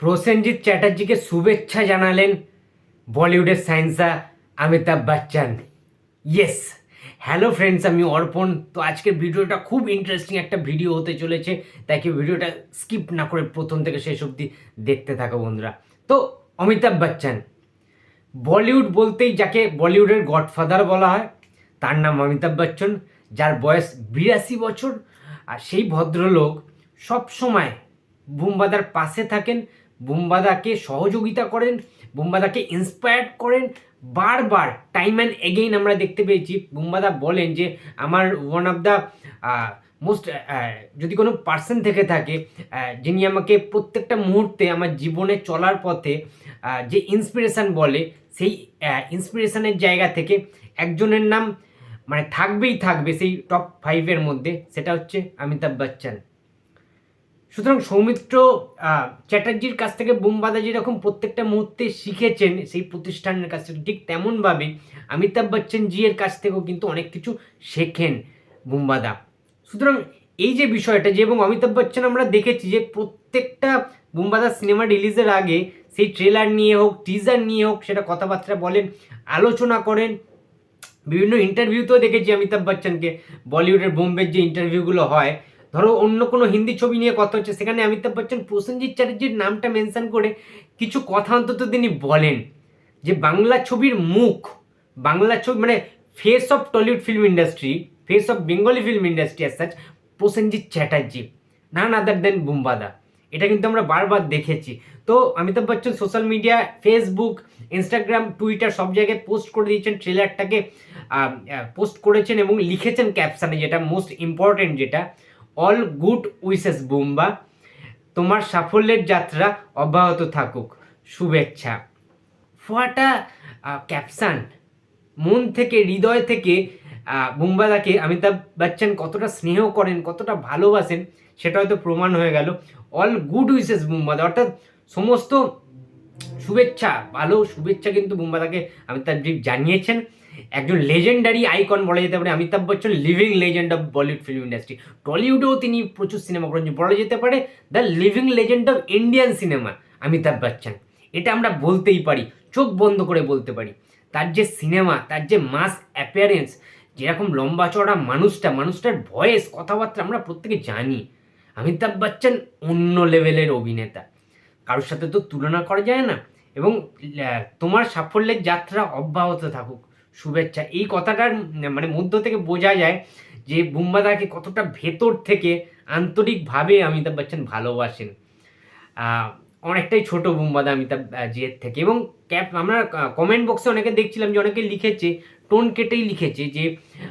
প্রসেনজিৎ চ্যাটার্জিকে শুভেচ্ছা জানালেন বলিউডের সায়েন্সা Amitabh Bachchan. Yes hello friends আমি অর্পণ। তো আজকের ভিডিওটা খুব ইন্টারেস্টিং একটা ভিডিও হতে চলেছে। তাই কি ভিডিওটা স্কিপ না করে প্রথম থেকে শেষ অবধি দেখতে থাকো বন্ধুরা। তো অমিতাভ বচ্চন, বলিউড বলতেই যাকে বলিউডের গডফাদার বলা হয়, তার নাম অমিতাভ বচ্চন। যার বয়স বিরাশি বছর, আর সেই ভদ্রলোক সব সময় বুম্বাদার পাশে থাকেন বুম্বাদাকে সহযোগিতা করেন, বুম্বাদাকে ইন্সপায়ার্ড করেন। বারবার টাইম অ্যান্ড এগেইন আমরা দেখতে পেয়েছি, বুম্বাদা বলেন যে, আমার ওয়ান অফ দ্য মোস্ট যদি কোনো পার্সন থেকে থাকে যিনি আমাকে প্রত্যেকটা মুহূর্তে আমার জীবনে চলার পথে যে ইন্সপিরেশান বলে, সেই ইন্সপিরেশানের জায়গা থেকে একজনের নাম মানে থাকবেই থাকবে সেই টপ ফাইভের মধ্যে, সেটা হচ্ছে অমিতাভ বচ্চন। সুতরাং সৌমিত্র চ্যাটার্জির কাছ থেকে বোমবাদা যেরকম প্রত্যেকটা মুহূর্তে শিখেছেন সেই প্রতিষ্ঠানের কাছ থেকে। ঠিক তেমনভাবে অমিতাভ বচ্চন জি এর কাছ থেকেও কিন্তু অনেক কিছু শেখেন বুম্বাদা। সুতরাং এই যে বিষয়টা যে এবং অমিতাভ বচ্চন আমরা দেখেছি যে প্রত্যেকটা বুম্বাদা সিনেমা রিলিজের আগে সেই ট্রেলার নিয়ে হোক, টিজার নিয়ে হোক, সেটা কথাবার্তা বলেন, আলোচনা করেন। বিভিন্ন ইন্টারভিউতেও দেখেছি অমিতাভ বচ্চনকে। বলিউডের বোম্বের যে ইন্টারভিউগুলো হয় ধরো অন্য কোনো হিন্দি ছবি নিয়ে কথা হচ্ছে, সেখানে অমিতাভ বচ্চন, প্রসেনজিৎ চ্যাটার্জির নামটা মেনশন করে কিছু কথা অন্তত তিনি বলেন, যে বাংলা ছবির মুখ, বাংলা ছবি মানে face of Tollywood film industry face of Bengali film industry as such Prosenjit Chatterjee none other than বুম্বাদা এটা কিন্তু আমরা বারবার দেখেছি। তো Amitabh Bachchan social media Facebook Instagram Twitter সব জায়গায় পোস্ট করে দিয়েছেন ট্রেলারটাকে পোস্ট করেছেন এবং লিখেছেন ক্যাপশানে যেটা মোস্ট ইম্পর্টেন্ট যেটা। অল গুড উইসেস বুম্বা তোমার সাফল্যের যাত্রা অব্যাহত থাকুক। শুভেচ্ছা। ফোয়াটা ক্যাপশান মন থেকে, হৃদয় থেকে বুম্বাদাকে অমিতাভ বচ্চন কতটা স্নেহ করেন, কতটা ভালোবাসেন, সেটা হয়তো প্রমাণ হয়ে গেল। অল গুড উইসেস বুম্বাদা অর্থাৎ সমস্ত শুভেচ্ছা, ভালো শুভেচ্ছা কিন্তু বুম্বাদাকে অমিতাভজি জানিয়েছেন। একজন লেজেন্ডারি আইকন বলা যেতে পারে, Amitabh Bachchan living legend of Bollywood film industry টলিউডেও তিনি প্রচুর সিনেমা করেছেন, বলা যেতে পারে the living legend of Indian cinema Amitabh Bachchan. এটা আমরা বলতেই পারি, চোখ বন্ধ করে বলতে পারি। তার যে সিনেমা তার যে মাস অ্যাপিয়ারেন্স যেরকম লম্বা চড়া মানুষটা, মানুষটার ভয়েস কথাবার্তা আমরা প্রত্যেকে জানি। অমিতাভ বচ্চন অন্য লেভেলের অভিনেতা। কারোর সাথে তো তুলনা করা যায় না। এবং তোমার সাফল্যের যাত্রা অব্যাহত থাকুক। শুভেচ্ছা। এই কথাটার মানে মধ্য থেকে বোঝা যায় যে বুম্বাদাকে কতটা ভেতর থেকে আন্তরিকভাবে অমিতাভ বচ্চন ভালোবাসেন। অনেকটাই ছোট বুম্বাদা অমিতাভ জিয়ের থেকে। এবং ক্যাপ, আমরা কমেন্ট বক্সে অনেকে দেখছিলাম যে অনেকে লিখেছে, টোন কেটেই লিখেছে যে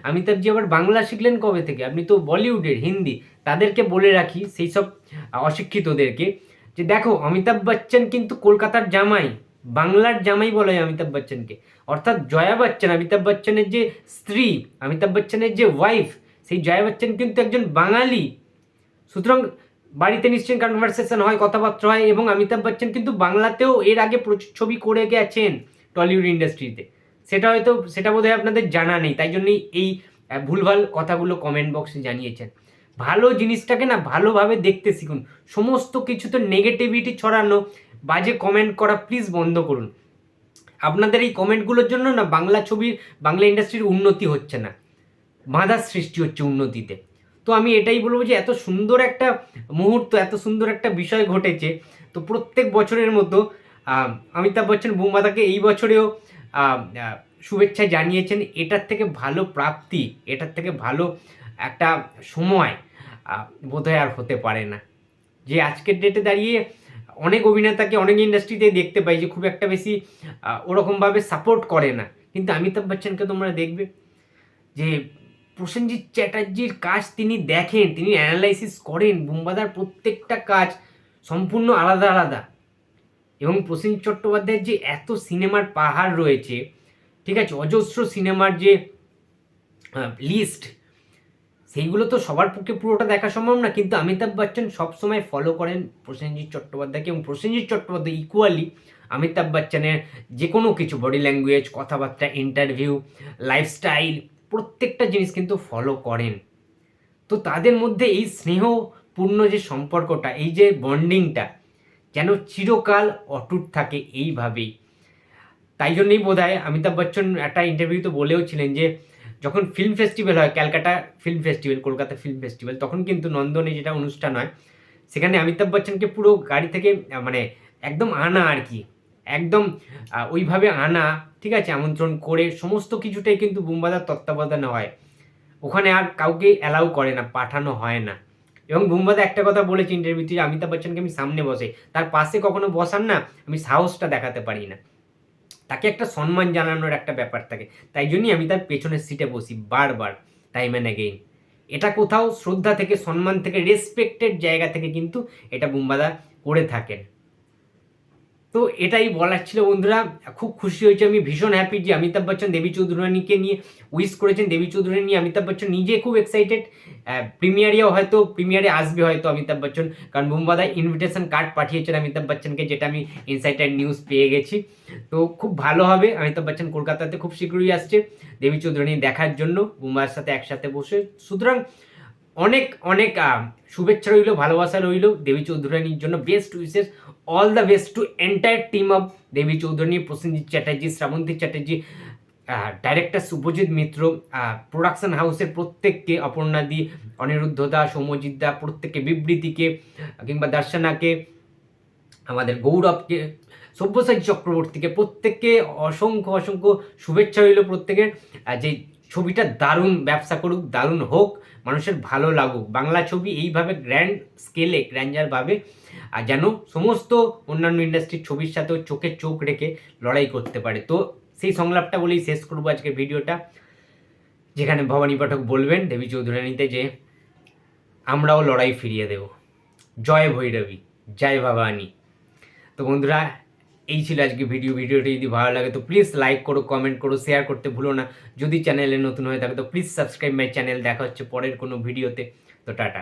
অমিতাভজি আবার বাংলা শিখলেন কবে থেকে? আপনি তো বলিউডের, হিন্দি। তাদেরকে বলে রাখি সেই সব অশিক্ষিতদেরকে যে, দেখো, অমিতাভ বচ্চন কিন্তু কলকাতার জামাই। বাংলার জামাই বলা হয় অমিতাভ বচ্চনকে। অর্থাৎ জয়া বচ্চন, অমিতাভ বচ্চনের যে স্ত্রী, অমিতাভ বচ্চনের যে ওয়াইফ সেই জয়া বচ্চন কিন্তু একজন বাঙালি। সুতরাং বাড়িতে নিশ্চয়ই কনভারসেশন হয়, কথাবার্তা হয়, এবং অমিতাভ বচ্চন কিন্তু বাংলাতেও এর আগে প্রচুর ছবি করে গেছেন টলিউড ইন্ডাস্ট্রিতে সেটা হয়তো, সেটা বোধহয় আপনাদের জানা নেই, তাই জন্যই এই ভুলভাল কথাগুলো কমেন্ট বক্সে জানিয়েছেন। ভালো জিনিসটাকে না ভালোভাবে দেখতে শিখুন। সমস্ত কিছুতে নেগেটিভিটি ছড়ানো বাজে কমেন্ট করা প্লিজ বন্ধ করুন। আপনাদের এই কমেন্টগুলোর জন্য না বাংলা ছবির, বাংলা ইন্ডাস্ট্রির উন্নতি হচ্ছে না। বাধার সৃষ্টি হচ্ছে উন্নতিতে। তো আমি এটাই বলব যে, এত সুন্দর একটা মুহূর্ত, এত সুন্দর একটা বিষয় ঘটেছে, তো প্রত্যেক বছরের মতো অমিতাভ বচ্চন বুমাদাকে এই বছরেও শুভেচ্ছা জানিয়েছেন, এটার থেকে ভালো প্রাপ্তি, এটার থেকে ভালো একটা সময় বোধহয় আর হতে পারে না। যে আজকের ডেটে দাঁড়িয়ে অনেক অভিনেতাকে অনেক ইন্ডাস্ট্রিতে দেখতে পাই যে খুব একটা বেশি ওরকমভাবে সাপোর্ট করে না। কিন্তু অমিতাভ বচ্চনকে তোমরা দেখবে যে প্রসেনজিৎ চ্যাটার্জির কাজ তিনি দেখেন, তিনি অ্যানালাইসিস করেন, বুম্বাদার প্রত্যেকটা কাজ সম্পূর্ণ আলাদা আলাদা। এবং প্রসেন চট্টোপাধ্যায়ের যে এত সিনেমার পাহাড় রয়েছে, ঠিক আছে, অজস্র সিনেমার যে লিস্ট সেইগুলো তো সবার পক্ষে পুরোটা দেখা সম্ভব না, কিন্তু অমিতাভ বচ্চন সবসময় ফলো করেন প্রসেনজিৎ চট্টোপাধ্যায়কে এবং প্রসেনজিৎ চট্টোপাধ্যায় ইকুয়ালি অমিতাভ বচ্চনের যে কোনো কিছু বডি ল্যাঙ্গুয়েজ কথাবার্তা ইন্টারভিউ লাইফস্টাইল প্রত্যেকটা জিনিস কিন্তু ফলো করেন। তো তাদের মধ্যে এই স্নেহপূর্ণ যে সম্পর্কটা, এই যে বন্ডিংটা যেন চিরকাল অটুট থাকে এইভাবেই। তাই জন্যই বোধ হয় অমিতাভ বচ্চন একটা ইন্টারভিউতে বলেও ছিলেন যে যখন ফিল্ম ফেস্টিভ্যাল হয়, Calcutta film festival Kolkata film festival তখন কিন্তু নন্দনে যেটা অনুষ্ঠান হয়, সেখানে অমিতাভ বচ্চনকে পুরো গাড়ি থেকে মানে একদম আনা আর কি। একদম ওইভাবে আনা, ঠিক আছে, আমন্ত্রণ করে সমস্ত কিছুটাই কিন্তু বুম্বাদার তত্ত্বাবধানে হয়। ওখানে আর কাউকে অ্যালাউ করে না, পাঠানো হয় না। এবং বুম্বাদা একটা কথা বলেছে ইন্টারভিউতে অমিতাভ বচ্চনকে আমি সামনে বসে তার পাশে কখনো বসান না, আমি সাহসটা দেখাতে পারি না। তাকে একটা সম্মান জানানোর একটা ব্যাপার থাকে। তাই জন্যই আমি তার পেছনের সিটে বসি বারবার টাইম অ্যান্ড অ্যাগেইন এটা কোথাও শ্রদ্ধা থেকে, সম্মান থেকে রেসপেক্টেড জায়গা থেকে কিন্তু এটা বুম্বাদা করে থাকেন। তো এটাই বলার ছিল বন্ধুরা। খুব খুশি হয়েছে আমি, ভীষণ হ্যাপি যে অমিতাভ বচ্চন, দেবী চৌধুরানীকে নিয়ে উইশ করেছেন। দেবী চৌধুরানী নিয়ে অমিতাভ বচ্চন নিজে খুব এক্সাইটেড প্রিমিয়ারেও হয়তো প্রিমিয়ারে আসবে হয়তো অমিতাভ বচ্চন। কারণ বুম্বাদা ইনভিটেশন কার্ড পাঠিয়েছেন অমিতাভ বচ্চনকে, যেটা আমি ইনসাইটার নিউজ পেয়ে গেছি। তো খুব ভালো হবে অমিতাভ বচ্চন কলকাতাতে খুব শীঘ্রই আসছে দেবী চৌধুরানী দেখার জন্য বুম্বার সাথে একসাথে বসে। সুতরাং অনেক অনেক শুভেচ্ছা রইল, ভালোবাসা রইল দেবী চৌধুরানীর জন্য। Best wishes all the best to entire team of Devi Chowdhurani, Prosenjit Chatterjee, Srabanti Chatterjee director Subhajit Mitra production হাউসের প্রত্যেককে অপর্ণাদি অনিরুদ্ধ দা, সৌম্যজিৎ দা, প্রত্যেককে বিবৃতিকে কিংবা দর্শনাকে আমাদের গৌরবকে সব্যসাচী চক্রবর্তীকে প্রত্যেককে অসংখ্য অসংখ্য শুভেচ্ছা রইল প্রত্যেকের। যে ছবিটা দারুণ ব্যবসা করুক, দারুণ হোক, মানুষের ভালো লাগুক। বাংলা ছবি এইভাবে গ্র্যান্ড স্কেলে গ্র্যান্ডারভাবে আর যেন সমস্ত অন্যান্য ইন্ডাস্ট্রির ছবির সাথেও চোখে চোখ রেখে লড়াই করতে পারে। তো সেই সংলাপটা বলেই শেষ করব আজকের ভিডিওটা, যেখানে ভবানী পাঠক বলবেন, দেবী চৌধুরানীতে যে, আমরাও লড়াই ফিরিয়ে দেব। জয় ভৈরবী, জয় ভবানী। তো বন্ধুরা এই ছিল আজকে ভিডিও। ভিডিওটি যদি ভালো লাগে তো প্লিজ লাইক করো কমেন্ট করো শেয়ার করতে ভুলো না। যদি চ্যানেলে নতুন হয়ে থাকে তো প্লিজ সাবস্ক্রাইব মাই চ্যানেল দেখা হচ্ছে পরের কোনো ভিডিওতে। তো টাটা।